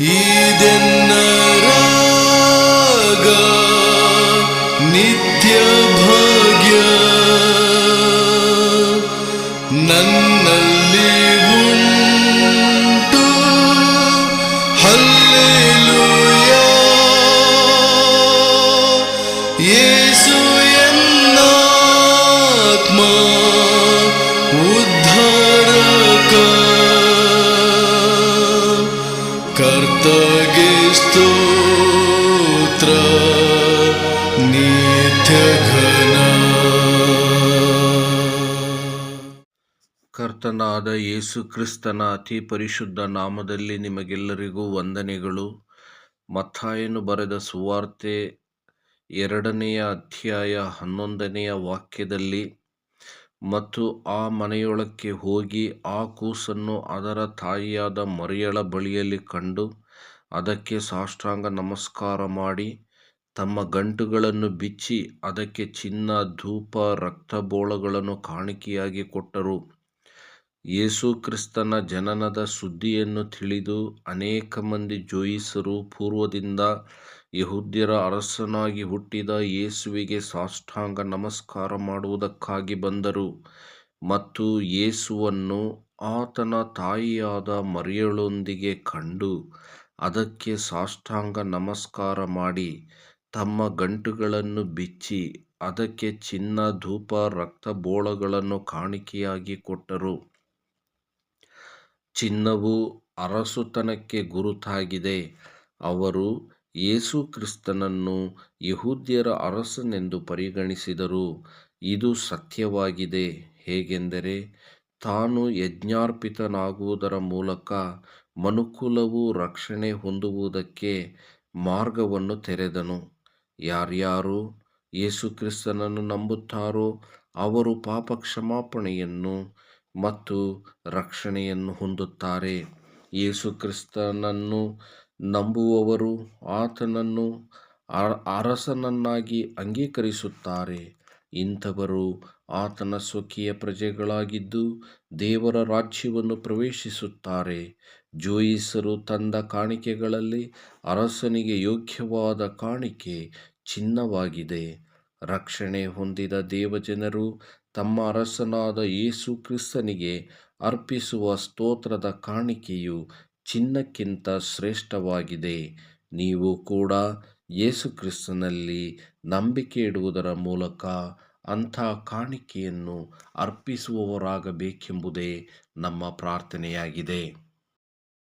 इदन्नरागा नित्यभाग्या ಕರ್ತನಾದ ಯೇಸು ಕ್ರಿಸ್ತನ ಅತಿ ಪರಿಶುದ್ಧ ನಾಮದಲ್ಲಿ ನಿಮಗೆಲ್ಲರಿಗೂ ವಂದನೆಗಳು. ಮತ್ತಾಯನು ಬರೆದ ಸುವಾರ್ತೆ ಎರಡನೆಯ ಅಧ್ಯಾಯ ಹನ್ನೊಂದನೆಯ ವಾಕ್ಯದಲ್ಲಿ, ಮತ್ತು ಆ ಮನೆಯೊಳಕ್ಕೆ ಹೋಗಿ ಆ ಕೂಸನ್ನು ಅದರ ತಾಯಿಯಾದ ಮರಿಯಳ ಬಳಿಯಲ್ಲಿ ಕಂಡು ಅದಕ್ಕೆ ಸಾಷ್ಟಾಂಗ ನಮಸ್ಕಾರ ಮಾಡಿ ತಮ್ಮ ಗಂಟುಗಳನ್ನು ಬಿಚ್ಚಿ ಅದಕ್ಕೆ ಚಿನ್ನ, ಧೂಪ ರಕ್ತಬೋಳಗಳನ್ನು ಕಾಣಿಕೆಯಾಗಿ ಕೊಟ್ಟರು. ಯೇಸು ಕ್ರಿಸ್ತನ ಜನನದ ಸುದ್ದಿಯನ್ನು ತಿಳಿದು ಅನೇಕ ಮಂದಿ ಜೋಯಿಸರು. ಪೂರ್ವದಿಂದ ಯಹೂದ್ಯರ ಅರಸನಾಗಿ ಹುಟ್ಟಿದ ಯೇಸುವಿಗೆ ಸಾಷ್ಟಾಂಗ ನಮಸ್ಕಾರ ಮಾಡುವುದಕ್ಕಾಗಿ ಬಂದರು. ಮತ್ತು ಯೇಸುವನ್ನು ಆತನ ತಾಯಿಯಾದ ಮರಿಯಳೊಂದಿಗೆ ಕಂಡು ಅದಕ್ಕೆ ಸಾಷ್ಟಾಂಗ ನಮಸ್ಕಾರ ಮಾಡಿ ತಮ್ಮ ಗಂಟುಗಳನ್ನು ಬಿಚ್ಚಿ ಅದಕ್ಕೆ ಚಿನ್ನ, ಧೂಪ ರಕ್ತಬೋಳಗಳನ್ನು ಕಾಣಿಕೆಯಾಗಿ ಕೊಟ್ಟರು. ಚಿನ್ನವು ಅರಸುತನಕ್ಕೆ ಗುರುತಾಗಿದೆ. ಅವರು ಯೇಸು ಕ್ರಿಸ್ತನನ್ನು ಯಹೂದ್ಯರ ಅರಸನೆಂದು ಪರಿಗಣಿಸಿದರು. ಇದು ಸತ್ಯವಾಗಿದೆ. ಹೇಗೆಂದರೆ ತಾನು ಯಜ್ಞಾರ್ಪಿತನಾಗುವುದರ ಮೂಲಕ ಮನುಕುಲವು ರಕ್ಷಣೆ ಹೊಂದುವುದಕ್ಕೆ ಮಾರ್ಗವನ್ನು ತೆರೆದನು. ಯಾರ್ಯಾರು ಯೇಸು ಕ್ರಿಸ್ತನನ್ನು ನಂಬುತ್ತಾರೋ ಅವರು ಪಾಪ ಕ್ಷಮಾಪಣೆಯನ್ನು ಮತ್ತು ರಕ್ಷಣೆಯನ್ನು ಹೊಂದುತ್ತಾರೆ. ಯೇಸುಕ್ರಿಸ್ತನನ್ನು ನಂಬುವವರು ಆತನನ್ನು ಅರಸನನ್ನಾಗಿ ಅಂಗೀಕರಿಸುತ್ತಾರೆ. ಇಂಥವರು ಆತನ ಸ್ವಕೀಯ ಪ್ರಜೆಗಳಾಗಿದ್ದು ದೇವರ ರಾಜ್ಯವನ್ನು ಪ್ರವೇಶಿಸುತ್ತಾರೆ. ಜೋಯಿಸರು ತಂದ ಕಾಣಿಕೆಗಳಲ್ಲಿ ಅರಸನಿಗೆ ಯೋಗ್ಯವಾದ ಕಾಣಿಕೆ ಚಿನ್ನವಾಗಿದೆ. ರಕ್ಷಣೆ ಹೊಂದಿದ ದೇವಜನರು ತಮ್ಮ ಅರಸನಾದ ಯೇಸು ಕ್ರಿಸ್ತನಿಗೆ ಅರ್ಪಿಸುವ ಸ್ತೋತ್ರದ ಕಾಣಿಕೆಯು ಚಿನ್ನಕ್ಕಿಂತ ಶ್ರೇಷ್ಠವಾಗಿದೆ. ನೀವು ಕೂಡ ಯೇಸು ಕ್ರಿಸ್ತನಲ್ಲಿ ನಂಬಿಕೆ ಇಡುವುದರ ಮೂಲಕ ಅಂಥ ಕಾಣಿಕೆಯನ್ನು ಅರ್ಪಿಸುವವರಾಗಬೇಕೆಂಬುದೇ ನಮ್ಮ ಪ್ರಾರ್ಥನೆಯಾಗಿದೆ.